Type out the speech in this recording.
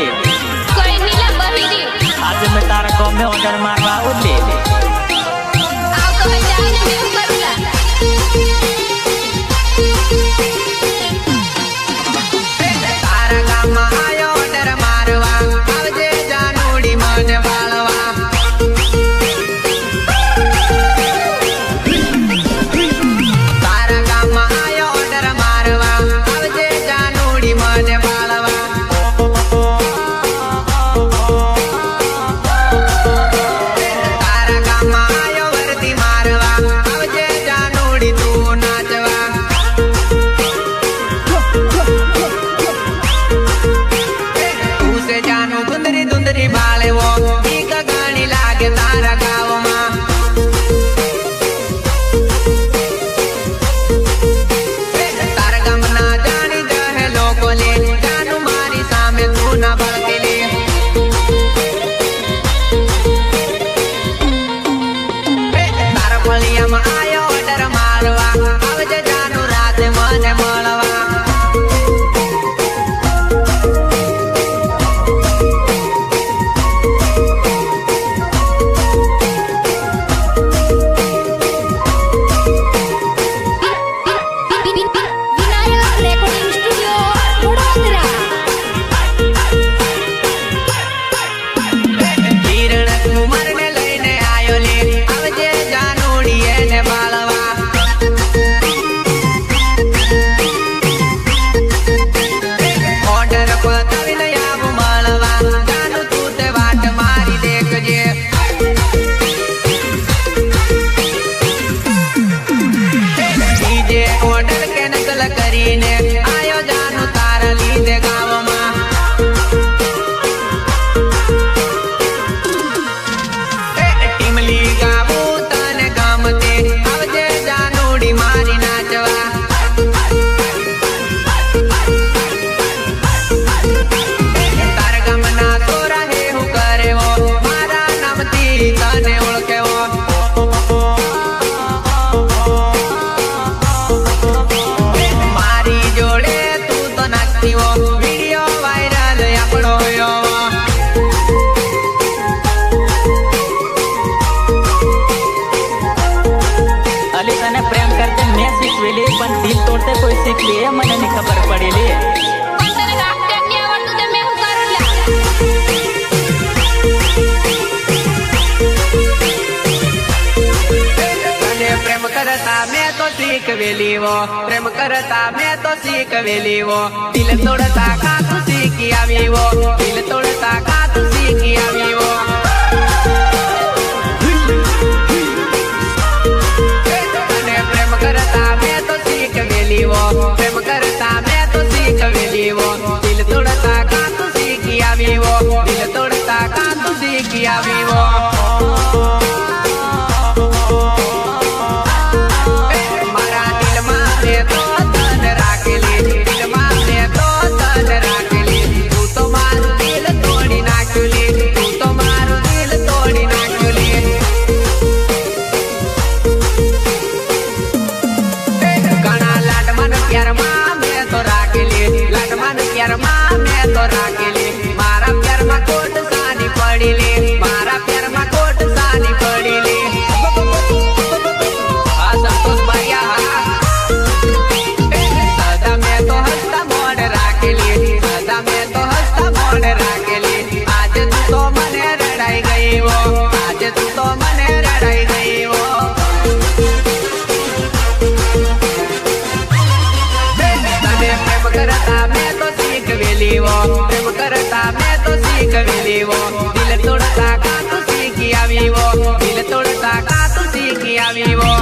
कोई नीला बहिली आज मैं तारा को में ऑर्डर मारवा उल्ली मने प्रेम करते मैं सीख ले पर दिल तोडते कोई सीख ले मन नहीं खबर पड़े पडेले करता, मैं तो सीख वेली वो। प्रेम करता, मैं तो सीख वेली वो। दिल तोड़ता, का तू सीख आवी वो? दिल तोड़ता, का तू सीख आवी todavía vivo. તો રાખેલી મારા પ્યારમાં કોટ સાની પડી લે શીખવી પ્રેમ કરતા મેં તો શીખવી દેવો દિલ તોડતા કા તું શીખી આવી દિલ તોડતા કા તું શીખી આવી વો